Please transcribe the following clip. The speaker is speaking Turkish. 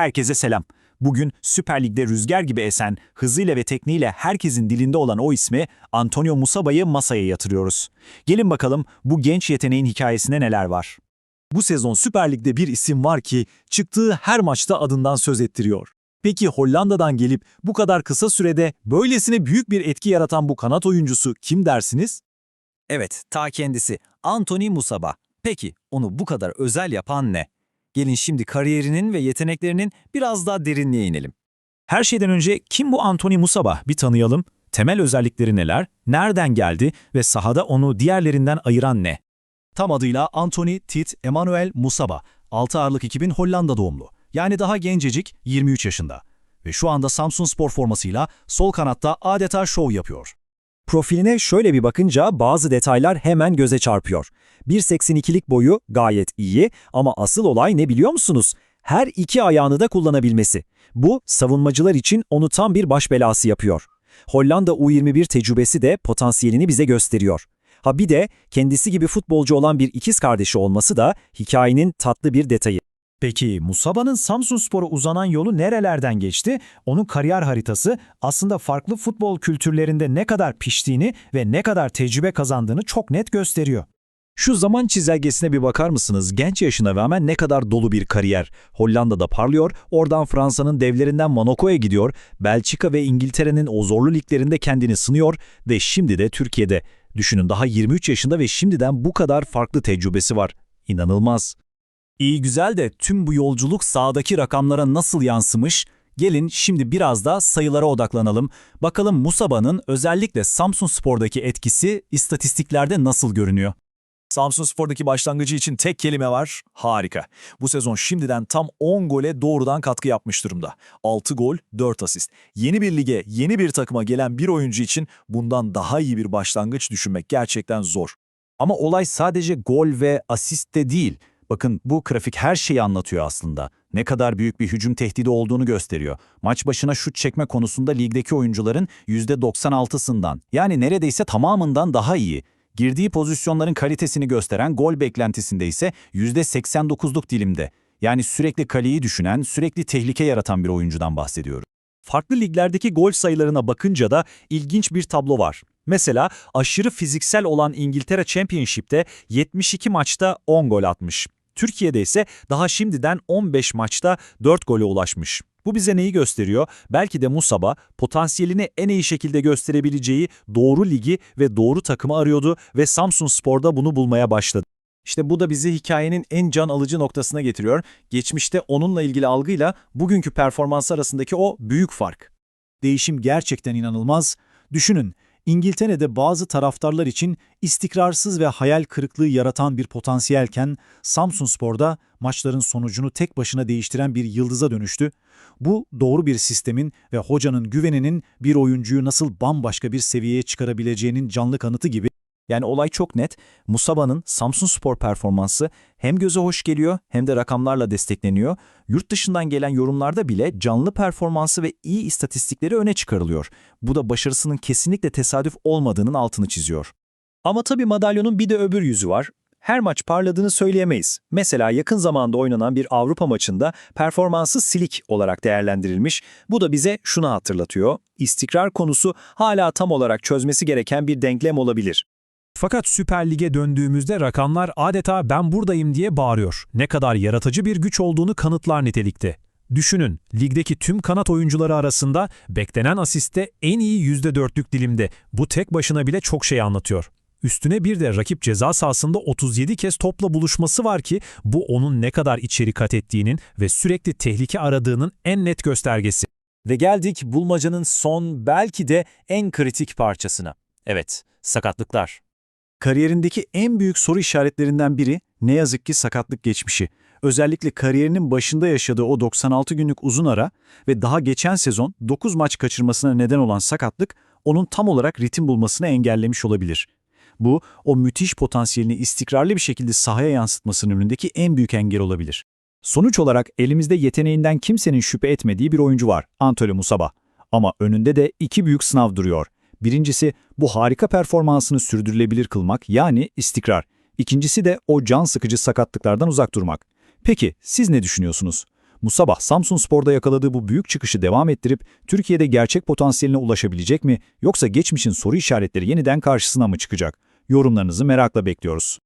Herkese selam. Bugün Süper Lig'de rüzgar gibi esen, hızıyla ve tekniğiyle herkesin dilinde olan o ismi Antonio Musaba'yı masaya yatırıyoruz. Gelin bakalım bu genç yeteneğin hikayesine neler var. Bu sezon Süper Lig'de bir isim var ki çıktığı her maçta adından söz ettiriyor. Peki Hollanda'dan gelip bu kadar kısa sürede böylesine büyük bir etki yaratan bu kanat oyuncusu kim dersiniz? Evet, ta kendisi Anthony Musaba. Peki onu bu kadar özel yapan ne? Gelin şimdi kariyerinin ve yeteneklerinin biraz daha derinliğe inelim. Her şeyden önce kim bu Anthony Musaba bir tanıyalım. Temel özellikleri neler, nereden geldi ve sahada onu diğerlerinden ayıran ne? Tam adıyla Anthony Tit Emmanuel Musaba, 6 Aralık 2000 Hollanda doğumlu. Yani daha gencecik, 23 yaşında. Ve şu anda Samsun Spor formasıyla sol kanatta adeta şov yapıyor. Profiline şöyle bir bakınca bazı detaylar hemen göze çarpıyor. 1.82'lik boyu gayet iyi ama asıl olay ne biliyor musunuz? Her iki ayağını da kullanabilmesi. Bu savunmacılar için onu tam bir baş belası yapıyor. Hollanda U21 tecrübesi de potansiyelini bize gösteriyor. Ha bir de kendisi gibi futbolcu olan bir ikiz kardeşi olması da hikayenin tatlı bir detayı. Peki Musaba'nın Samsunspor'a uzanan yolu nerelerden geçti? Onun kariyer haritası aslında farklı futbol kültürlerinde ne kadar piştiğini ve ne kadar tecrübe kazandığını çok net gösteriyor. Şu zaman çizelgesine bir bakar mısınız? Genç yaşına rağmen ne kadar dolu bir kariyer. Hollanda'da parlıyor, oradan Fransa'nın devlerinden Monaco'ya gidiyor, Belçika ve İngiltere'nin o zorlu liglerinde kendini sınıyor ve şimdi de Türkiye'de. Düşünün daha 23 yaşında ve şimdiden bu kadar farklı tecrübesi var. İnanılmaz. İyi güzel de tüm bu yolculuk sahadaki rakamlara nasıl yansımış? Gelin şimdi biraz da sayılara odaklanalım. Bakalım Musaba'nın özellikle Samsun Spor'daki etkisi istatistiklerde nasıl görünüyor? Samsunspor'daki başlangıcı için tek kelime var, harika. Bu sezon şimdiden tam 10 gole doğrudan katkı yapmış durumda. 6 gol, 4 asist. Yeni bir lige, yeni bir takıma gelen bir oyuncu için bundan daha iyi bir başlangıç düşünmek gerçekten zor. Ama olay sadece gol ve asiste değil. Bakın bu grafik her şeyi anlatıyor aslında. Ne kadar büyük bir hücum tehdidi olduğunu gösteriyor. Maç başına şut çekme konusunda ligdeki oyuncuların %96'sından yani neredeyse tamamından daha iyi. Girdiği pozisyonların kalitesini gösteren gol beklentisinde ise %89'luk dilimde. Yani sürekli kaleyi düşünen, sürekli tehlike yaratan bir oyuncudan bahsediyoruz. Farklı liglerdeki gol sayılarına bakınca da ilginç bir tablo var. Mesela aşırı fiziksel olan İngiltere Championship'te 72 maçta 10 gol atmış. Türkiye'de ise daha şimdiden 15 maçta 4 gole ulaşmış. Bu bize neyi gösteriyor? Belki de Musaba potansiyelini en iyi şekilde gösterebileceği doğru ligi ve doğru takımı arıyordu ve Samsun Spor'da bunu bulmaya başladı. İşte bu da bizi hikayenin en can alıcı noktasına getiriyor. Geçmişte onunla ilgili algıyla bugünkü performans arasındaki o büyük fark. Değişim gerçekten inanılmaz. Düşünün, İngiltere'de bazı taraftarlar için istikrarsız ve hayal kırıklığı yaratan bir potansiyelken Samsunspor'da maçların sonucunu tek başına değiştiren bir yıldıza dönüştü. Bu doğru bir sistemin ve hocanın güveninin bir oyuncuyu nasıl bambaşka bir seviyeye çıkarabileceğinin canlı kanıtı gibi Yani olay çok net. Musaba'nın Samsunspor performansı hem göze hoş geliyor hem de rakamlarla destekleniyor. Yurt dışından gelen yorumlarda bile canlı performansı ve iyi istatistikleri öne çıkarılıyor. Bu da başarısının kesinlikle tesadüf olmadığının altını çiziyor. Ama tabii madalyonun bir de öbür yüzü var. Her maç parladığını söyleyemeyiz. Mesela yakın zamanda oynanan bir Avrupa maçında performansı silik olarak değerlendirilmiş. Bu da bize şunu hatırlatıyor. İstikrar konusu hala tam olarak çözmesi gereken bir denklem olabilir. Fakat Süper Lig'e döndüğümüzde rakamlar adeta ben buradayım diye bağırıyor. Ne kadar yaratıcı bir güç olduğunu kanıtlar nitelikte. Düşünün, ligdeki tüm kanat oyuncuları arasında beklenen asiste en iyi %4'lük dilimde. Bu tek başına bile çok şey anlatıyor. Üstüne bir de rakip ceza sahasında 37 kez topla buluşması var ki bu onun ne kadar içeri kat ettiğinin ve sürekli tehlike aradığının en net göstergesi. Ve geldik bulmacanın son belki de en kritik parçasına. Evet, sakatlıklar. Kariyerindeki en büyük soru işaretlerinden biri ne yazık ki sakatlık geçmişi. Özellikle kariyerinin başında yaşadığı o 96 günlük uzun ara ve daha geçen sezon 9 maç kaçırmasına neden olan sakatlık onun tam olarak ritim bulmasını engellemiş olabilir. Bu, o müthiş potansiyelini istikrarlı bir şekilde sahaya yansıtmasının önündeki en büyük engel olabilir. Sonuç olarak elimizde yeteneğinden kimsenin şüphe etmediği bir oyuncu var, Antonio Musaba. Ama önünde de iki büyük sınav duruyor. Birincisi bu harika performansını sürdürülebilir kılmak yani istikrar. İkincisi de o can sıkıcı sakatlıklardan uzak durmak. Peki siz ne düşünüyorsunuz? Musabah, Samsun Spor'da yakaladığı bu büyük çıkışı devam ettirip Türkiye'de gerçek potansiyeline ulaşabilecek mi yoksa geçmişin soru işaretleri yeniden karşısına mı çıkacak? Yorumlarınızı merakla bekliyoruz.